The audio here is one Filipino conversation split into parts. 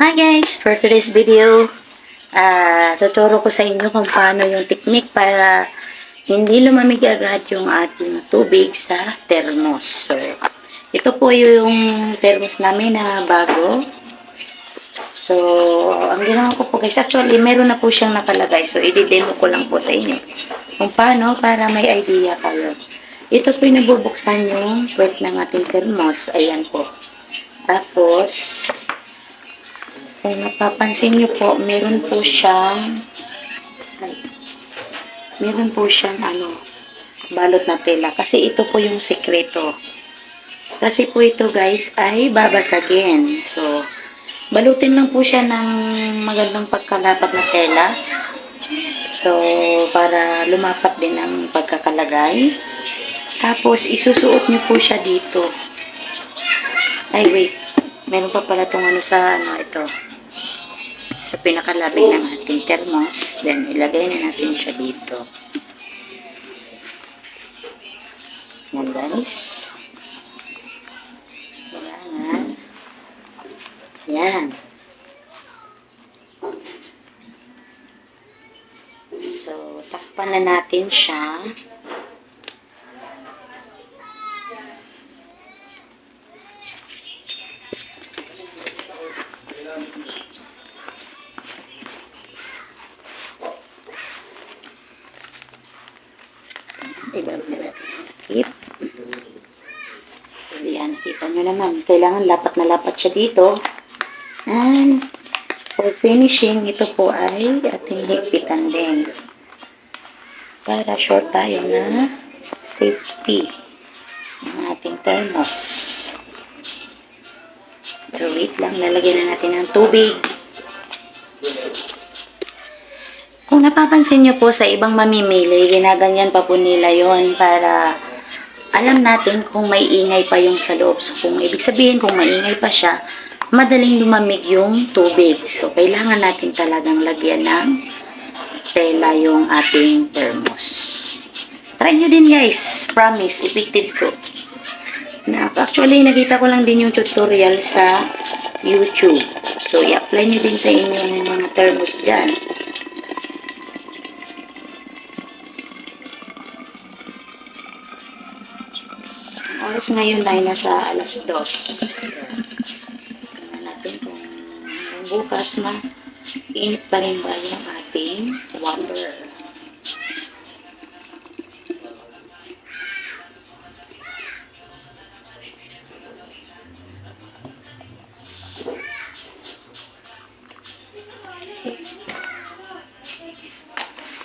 Hi guys! For today's video, ah tuturo ko sa inyo kung paano yung technique para hindi lumamig agad yung ating tubig sa thermos. So, ito po yung thermos namin na bago. So, ang ginawa ko po guys, actually meron na po siyang nakalagay. So, i-demo ko lang po sa inyo kung paano para may idea kayo. Ito po yung nabubuksan yung puwet ng ating thermos. Ayan po. Tapos, kung napapansin nyo po, meron po siyang meron po siyang ano, balot na tela. Kasi ito po yung sekreto. Kasi po ito guys ay babasagin. So, balutin lang po siya ng magandang pagkalapat na tela. So, para lumapat din ang pagkakalagay. Tapos, isusuot nyo po siya dito. Ay, wait. Meron pa pala itong ano sa, ano, ito. Sa pinakalabing ng ating thermos. Then, ilagay na natin siya dito. Yan, guys. Kailangan. Yan. So, takpan na natin siya. Ibalik na natin ang takip. So, yan, nakita nyo naman. Kailangan lapat na lapat siya dito. And, for finishing, ito po ay ating higpitan din. Para short tayo na safety ng ating thermos. So, wait lang. Lalagyan na natin ng tubig. Kung napapansin nyo po sa ibang mamimili, ginaganyan pa po nila yon para alam natin kung may ingay pa yung sa loob. So, kung ibig sabihin, kung maingay pa siya, madaling lumamig yung tubig. So, kailangan natin talagang lagyan ng tela yung ating thermos. Try nyo din guys. Promise, effective to. Na, actually, nakita ko lang din yung tutorial sa YouTube. So, i-apply nyo din sa inyong mga thermos dyan. Oras ngayon ay nasa alas dos. Tingnan natin kung bukas na init pa rin ba yung ating water.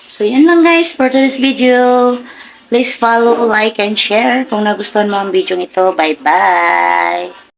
So, yun lang guys for today's video. Please follow, like, and share kung nagustuhan mo ang video ito. Bye-bye!